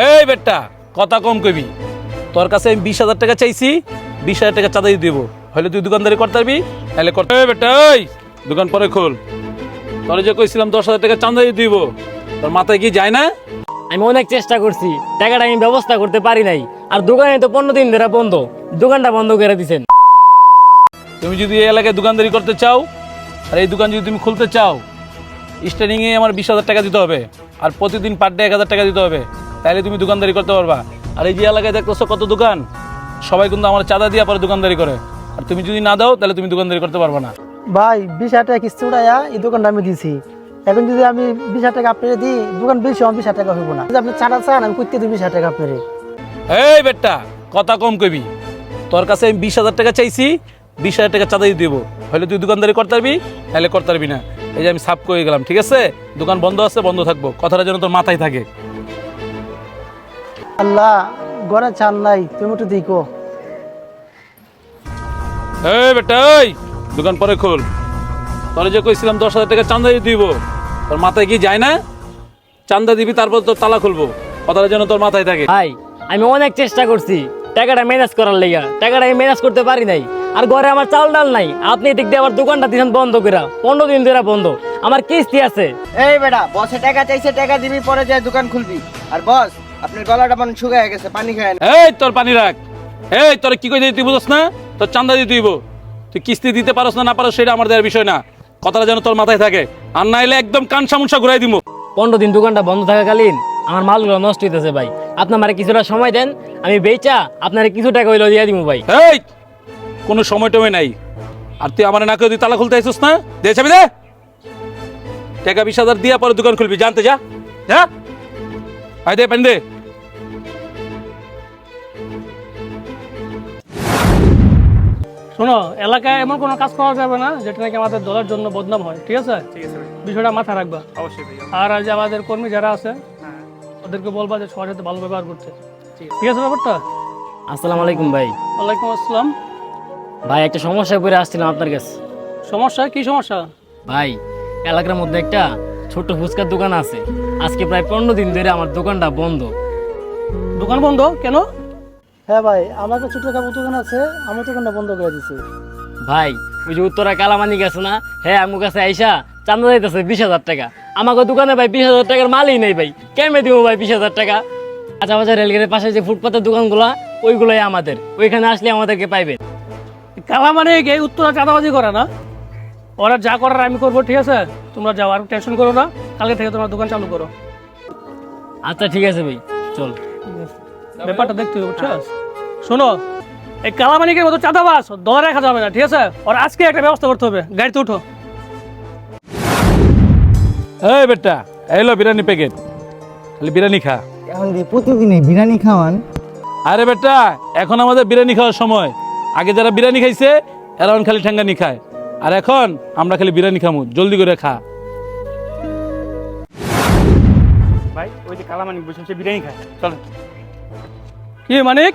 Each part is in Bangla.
এই বেটা কথা কম কবি তোর কাছে আমি বিশ হাজার টাকা চাইছি বিশ হাজার টাকা চাঁদা দিয়ে দেবো। হলে তুই দোকানদারি করতে পারবি তাহলে করতে হবে বেটা ওই দোকান পরে খোল। তোর যে কইছিলাম দশ হাজার টাকা চাঁদা দিয়ে দিব তোর মাথায় কি যায় না? আমি অনেক চেষ্টা করছি টাকাটা আমি ব্যবস্থা করতে পারি নাই আর দোকানে তো পনেরো দিন ধরে বন্ধ দোকানটা বন্ধ করে দিছেন। তুমি যদি এই এলাকায় দোকানদারি করতে চাও আর এই দোকান যদি তুমি খুলতে চাও স্টার্টিংয়ে আমার বিশ হাজার টাকা দিতে হবে আর প্রতিদিন পার ডে এক হাজার টাকা দিতে হবে। তাহলে তুমি দোকানদারি করতে পারবা। আর এই যে এলাকায় দেখতেছো কত দোকান সবাই কিন্তু আমার চাঁদা দিয়ে পরে দোকানদারি করে। আর তুমি যদি না দাও তাহলে তুমি দোকানদারি করতে পারবা না। ভাই বিশ হাজার টাকা কিস্তি উঠাইয়া এই দোকানটা আমি দিছি? এখন যদি আমি বিশ হাজার টাকা আপনারে দিই দোকান বেশি আমার বিশ হাজার টাকা হইব না। যদি আপনি চাটা চান আমি করতে দিই বিশ হাজার টাকা আপনারে। এই বেটা কথা কম কবি তোর কাছে আমি বিশ হাজার টাকা চাইছি বিশ হাজার টাকা চাঁদা দিয়ে দেবো। হলে তুই দোকানদারি করতে পারবি তাহলে করতে পারবি না। এই যে আমি সাফ করে গেলাম ঠিক আছে? দোকান বন্ধ আছে বন্ধ থাকব। কথাটা যেন তোর মাথায় থাকে। আল্লাহ ঘরে চাল নাই তুমি একটু দিকো এই বেটা ওই দোকান পরে খোল। তোর যে কইছিলাম দশ হাজার টাকা চান্দা দিব তোর মাথায় কি যায় না? চান্দা দিবি তারপর তোর তালা খুলবো। কথাটা যেন তোর মাথায় থাকে। ভাই আমি অনেক চেষ্টা করছি টাকাটা ম্যানেজ করার লেগা। টাকাটা আমি ম্যানেজ করতে পারি নাই। আর ঘরে আমার চাল ডাল নাই। আপনি এদিক দিয়ে আমার দোকানটা দিয়েছেন বন্ধ করে পনেরো দিন ধরে বন্ধ। আমার কিস্তি আছে। এই বেটা বসে টাকা চাইছে টাকা দিবি পরে যায় দোকান খুলবি। আর বস আপনার গলাটা মনে শুকায় গেছে পানি খায় না। এই তোর পানি রাখ। এই তোর কি কই দিই তুই বুঝছ না? তোর চান্দা দিতে দিব তুই কিস্তি দিতে পারস না না পারস সেটা আমার দেওয়ার বিষয় না। কথাটা যেন তোর মাথায় থাকে। আর নাইলে একদম কান সামুসা ঘুরাই দিব পনেরো দিন দোকানটা বন্ধ থাকাকালীন আমার মালগুলো নষ্ট হইতেছে ভাই। আপনার মানে কিছুটা সময় দেন আমি বেচা আপনার কিছু টাকা হইল দিয়ে দিব ভাই। এই কোনো সময় টময় নাই। আর তুই আমার না করে তুই তালা খুলতে আইসিস না? দে চাবি দে। টাকা বিশ হাজার দিয়া পরে দোকান খুলবি। জানতে যা। যা। আয় দে পানি দে। শোনো এলাকায় এমন কোনো কাজ করা যাবে না যেটা নাকি আমাদের দলের জন্য বদনাম হয় ঠিক আছে? বিষয়টা মাথায় রাখবা। অবশ্যই আর আজ আমাদের কর্মী যারা আছে ওদেরকে বলবা যে সবার সাথে ভালো ব্যবহার করতে। ঠিক আছে ব্যাপারটা? আসসালামু আলাইকুম ভাই। ওয়ালাইকুম আসসালাম। ভাই একটা সমস্যায় পড়ে আসছিলাম আপনার কাছে। সমস্যা? কি সমস্যা? ভাই এলাকার মধ্যে একটা ছোট ফুচকার দোকান আছে। আজকে প্রায় পনেরো দিন ধরে আমার দোকানটা বন্ধ। দোকান বন্ধ? কেন? হ্যাঁ ভাই আমার একটা ছোট কাপড় দোকান আছে আমার দোকানটা বন্ধ করে দিছি। ভাই ওই যে উত্তরা কালামানি গেছে না? হ্যাঁ আমার কাছে আইসা চান্দা যাইতেছে বিশ হাজার টাকা। আমাকে দোকানে ভাই বিশ হাজার টাকার মালই নেই ভাই। কেমনে দিব ভাই বিশ হাজার টাকা? আচ্ছা বাজার রেলগেটের পাশে যে ফুটপাতের দোকানগুলো ওইগুলোই আমাদের। ওইখানে আসলে আমাদেরকে পাইবেন কালা মানে এই উত্তরা চাঁদাবাজি করে না? ওরা যা করার আমি করব ঠিক আছে? তোমরা যাও আর টেনশন করো না। কালকে থেকে তোমার দোকান চালু করো। আচ্ছা ঠিক আছে ভাই। চল। ব্যাপারটা দেখতে হবে বুঝছ? শোনো এই কালামানিকের মতো চাঁদাবাস দলে রাখা যাবে না ঠিক আছে? ওর আজকে একটা ব্যবস্থা করতে হবে। গাড়িতে উঠো। এই বেটা এলো বিরিয়ানি প্যাকেট খালি বিরিয়ানি খা। এখন দি প্রতিদিনই বিরিয়ানি খাওয়ান। আরে বেটা এখন আমাদের বিরিয়ানি খাওয়ার সময়। আগে যারা বিরিয়ানি খাইছে এরা এখন খালি ঠ্যাঙ্গানি খায়। আর এখন আমরা খালি বিরিয়ানি খামু জলদি করে খা। ভাই ওই যে কালামানিক বসে বিরিয়ানি খায়। চলো কি মানিক?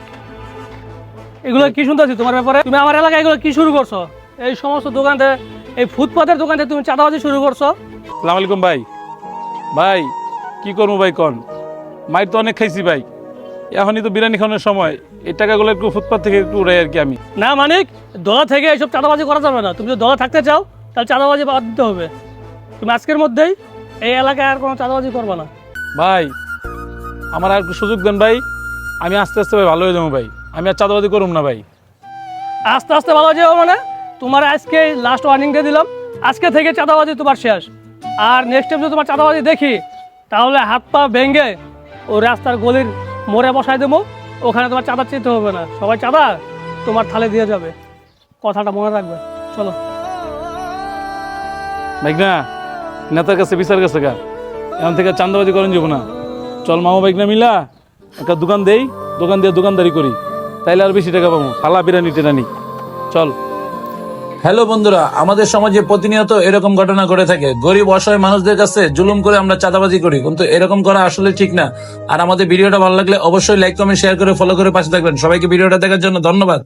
এগুলো কি শুনতেছি তোমার ব্যাপারে? তুমি আমার এলাকায় এগুলো কি শুরু করছ? এই সমস্ত দোকানতে এই ফুটপাতের দোকানতে তুমি চাঁদাবাজি শুরু করছ? সালাম আলাইকুম ভাই। ভাই কি করব ভাই কন? মাইর তো অনেক খাইছি ভাই। এখনই তো বিরিয়ানি খাওয়ানোর সময়। এই টাকাগুলো একটু ফুটপাথ থেকে একটু উড়াই আর কি আমি। না মানিক দলা থেকে এইসব চাঁদাবাজি করা যাবে না। তুমি যদি দলা থাকতে চাও তাহলে চাঁদাবাজি বাদ দিতে হবে। তুমি আজকের মধ্যেই এই এলাকায় আর কোনো চাঁদাবাজি করবে না। ভাই আমার আর একটু সুযোগ দেন ভাই। আমি আস্তে আস্তে ভাই ভালো হয়ে যাব ভাই। আমি আর চাঁদাবাদি করুম না ভাই। আস্তে আস্তে ভালো হয়ে যাব মানে? তোমার আজকে লাস্ট ওয়ার্নিং দিয়ে দিলাম। আজকে থেকে চাঁদাবাজি তোমার শেষ। আর নেক্সট টাইম যদি তোমার চাঁদাবাজি দেখি তাহলে হাত পা ভেঙে ও রাস্তার গলির মোড়ে বসাই দেবো, ওখানে তোমার চাঁদা চেতে হবে না। সবাই চাঁদা, তোমার থালে দিয়ে যাবে। কথাটা মনে রাখবে। চলো। ভাই না নেতার কাছে বিচার কাছে গা। এমন থেকে চান্দাবাজি করেন যাব না। চল মামা বাইক না মিলা, একটা দোকান দেই, দোকান দিয়ে দোকানদারি করি। তাইলে আর বেশি টাকা পাবো ফালা বিরিয়ানি টেরানি চল। হ্যালো বন্ধুরা, আমাদের সমাজে প্রতিনিয়ত এরকম ঘটনা ঘটে থাকে। গরিব, অসহায় মানুষদের কাছে জুলুম করে আমরা চাঁদাবাজি করি, কিন্তু এরকম করা আসলে ঠিক না। আর আমাদের ভিডিওটা ভালো লাগলে অবশ্যই লাইক কমেন্ট শেয়ার করে ফলো করে পাশে থাকবেন। সবাইকে ভিডিওটা দেখার জন্য ধন্যবাদ।